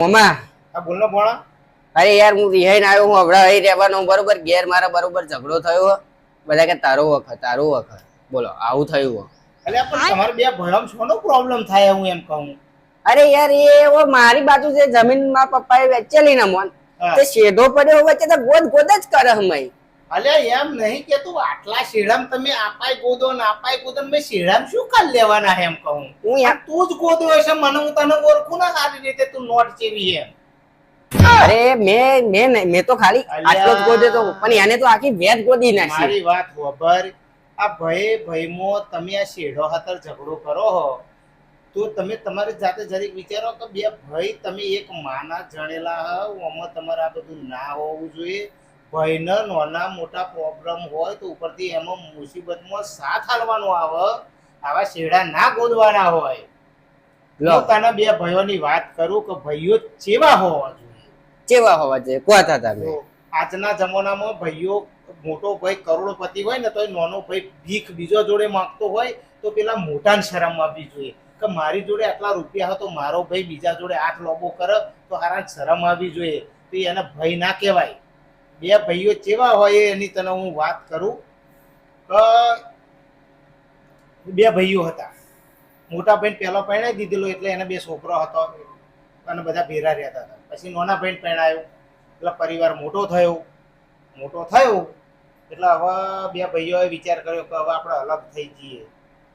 મમ્મા આ બોલનો ભોણા અરે યાર હું રિહાઈને આવ્યો હું હમણાં અહીં રહેવાનો બરોબર? ઘેર મારા બરોબર ઝઘડો થયો. બધા કે તારો વખત તારો વખત. બોલો આવું થયું એટલે પણ તમારે બે ભણમ શોનો પ્રોબ્લેમ થાય હું એમ કહું. અરે યાર એ ઓ મારી બાજુ જે જમીનમાં પપ્પાએ વેચેલી ને મોન. તે શેઢો પડ્યો વચ્ચે તો ગોદ ગોદ જ કરે હમઈ અલ્યા એમ નહીં કે તું આટલા શેડામ તમે આપાય ગોદો ને આપાય ગોદો મેં શેડામ શું કર લેવાના એમ કહું? હું યાર તું જ ગોદો હશે મને હું તને ઓળખું ના સારી રીતે તું નોટ ચેવી એમ અરે મેં મેં મેં તો ખાલી આટલો જ ગોદ્યો તો પણ એને તો આખી વેદ ગોદી નાખી. મારી વાત ખબર આ ભય ભયમો તમે આ શેડો હાથર ઝઘડો કરો હો. તો તમે તમારી જાતે જરીક વિચારો કે બે ભાઈ તમે એક માના જણેલા હો આમાં તમારે આ બધું ના હોવું જોઈએ. ભયને નાના મોટા પ્રોબ્લેમ હોય તો ઉપરથી એમાં મુસીબતમાં સાથ હાલવાનો આવે આવા શેડા ના ગોદવાના હોય. પોતાના બે ભાઈઓની વાત કરું કે ભાઈઓ ચેવા હોવા જોઈએ. કેવા હોવા જોઈએ? કોતા તમે આજના જમાનામાં ભાઈઓ મોટો ભાઈ કરોડપતિ હોય ને તો નાનો ભાઈ ભીખ બીજો જોડે માંગતો હોય તો પેલા મોટાને શરમ આપવી જોઈએ. કે મારી જોડે આટલા રૂપિયા હતો મારો ભાઈ બીજા જોડે આઠ લોબો કરે તો હારા શરમ આવવી જોઈએ. તો એને ભય ના કહેવાય. બે ભાઈઓ કેવા હોય એની તને હું વાત કરું? બે ભાઈઓ હતા. મોટા ભાઈ પહેલો પરણાવી દીધેલો એટલે એને બે છોકરો હતો અને બધા ભેરા રહેતા હતા. પછી નાના ભાઈ પરણાયો. એટલે પરિવાર મોટો થયો. મોટો થયો. એટલે હવે બે ભાઈઓએ વિચાર કર્યો કે હવે આપણે અલગ થઈ જઈએ.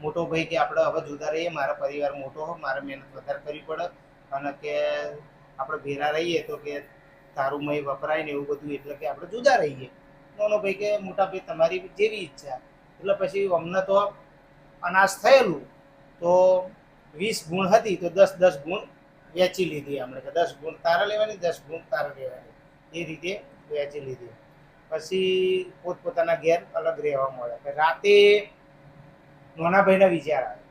મોટો ભાઈ કે આપણે હવે જુદા રહીએ. મારા પરિવાર મોટો હોય, મારે મહેનત વધારે કરવી પડે. અને કે આપણે ભેરા રહીએ તો કે તારું મય વપરાય ને એવું બધું એટલે કે આપણે જુદા રહીએ. નાનો ભાઈ કે મોટા ભાઈ, તમારી જેવી ઈચ્છા. એટલે પછી અમને તો અનાજ થયેલું, તો વીસ ગુણ હતી, તો દસ દસ ગુણ વેચી લીધી અમને કે દસ ગુણ તારા લેવાની, દસ ગુણ તારા લેવાની. એ રીતે વેચી લીધી. પછી પોતપોતાના ઘેર અલગ રહેવા મળે રાતે નાના ભાઈના વિચાર આવે.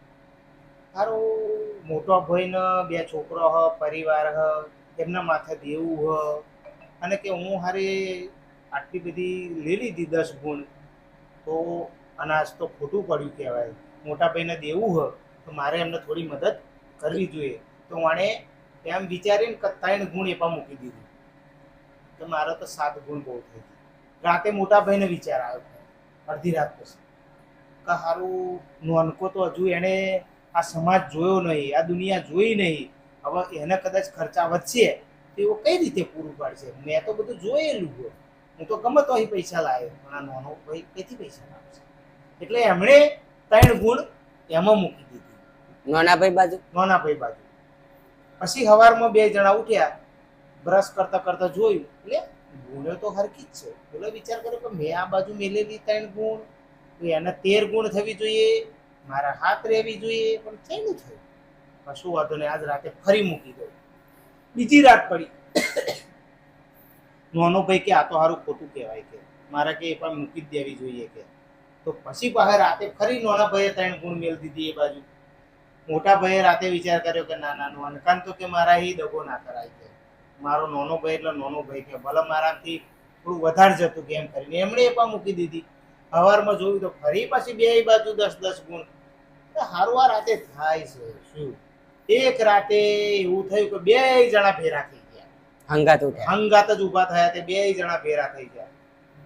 સારું મોટો ભાઈને બે છોકરો હ, પરિવાર હ, એમના માથે દેવું હ અને કે હું હારે આટલી બધી લઈ લીધી દસ ગુણ, તો અનાજ તો ખોટું પડ્યું કહેવાય. મોટા ભાઈને દેવું હોય, તો મારે એમને થોડી મદદ કરવી જોઈએ. તો માણે એમ વિચારીને કે ત્રણ ગુણ એપા મૂકી દીધું. તો મારો તો સાત ગુણ બહુ થઈ ગયો. રાતે મોટા ભાઈને વિચાર આવ્યો અડધી રાત પછી. કે સારું નોનકો તો હજુ એણે આ સમાજ જોયો નહીં, આ દુનિયા જોઈ નહીં. હવે એને કદાચ ખર્ચા વધશે તો એવો કઈ રીતે પૂરું પાડશે? મેં તો બધું જોયેલું હોય. હું તો ગમે તો પૈસા લાવ્યો પણ આ નાનો ભાઈ કેથી પૈસા લાવશે? એટલે એમણે ત્રણ ગુણ એમાં મૂકી દીધી. નાના ભાઈ બાજુ? નાના ભાઈ બાજુ. પછી સવારમાં બે જણા ઉઠ્યા બ્રશ કરતા કરતા જોયું. એટલે ગુણો તો હરકી જ છે. એટલે વિચાર કર્યો કે મેં આ બાજુ મેલેલી ત્રણ ગુણ એના તેર ગુણ થવી જોઈએ મારા હાથ રહેવી જોઈએ પણ થઈને થયું. કશું વાંધો ને આજ રાતે ફરી મૂકી દઉં. બીજી રાત પડી. નોનો ભાઈ કે આ તો સારું ખોટું કહેવાય કે. મારે કે એ પણ મૂકી દેવી જોઈએ કે. તો પછી પાસે રાતે ફરી નોના ભાઈએ ત્રણ ગુણ મેળ દીધી એ બાજુ. મોટા ભાઈએ રાતે વિચાર કર્યો કે ના નાનું અનકાન તો કે મારા એ દગો ના કરાય કે. મારો નોનો ભાઈ એટલે નોનો ભાઈ કે ભલે મારાથી થોડું વધારે જતું કે એમ કરીને એમણે એ પણ મૂકી દીધી. સવારમાં જોયું તો ફરી પાછી બે બાજુ દસ દસ ગુણ. સારું આ રાતે થાય છે, શું? એક રાતે એવું થયું કે બે જણા ભેરા થઈ ગયા. હંગાત હંગાત જ ઊભા થયા તે બે જણા ભેરા થઈ ગયા.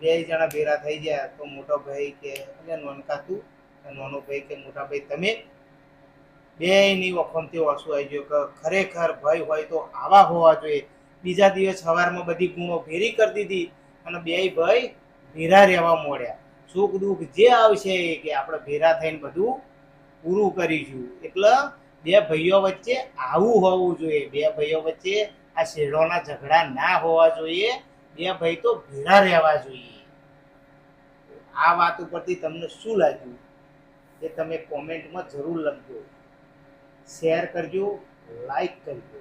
બે જણા ભેરા થઈ ગયા તો મોટો ભાઈ કે એટલે નોનકા તું નાનો ભાઈ કે મોટા ભાઈ તમે બે ની વખમથી ઓછું આવી ગયો કે ખરેખર ભય હોય તો આવા હોવા જોઈએ. બીજા દિવસ સવારમાં બધી ગુણો ભેરી કરી દીધી અને બે ભાઈ ભેરા રહેવા મોડ્યા સુખ દુઃખ જે આવશે કે આપણે ભેરા થઈને બધું પૂરું કરીશું. એટલે બે ભાઈઓ વચ્ચે આવું હોવું જોઈએ. બે ભાઈઓ વચ્ચે આ શેરોના ઝઘડા ના હોવા જોઈએ. બે ભાઈ તો ભેળા રહેવા જોઈએ. આ વાત ઉપરથી તમને શું લાગ્યું? એ તમે કોમેન્ટમાં જરૂર લખજો. શેર કરજો લાઈક કરજો.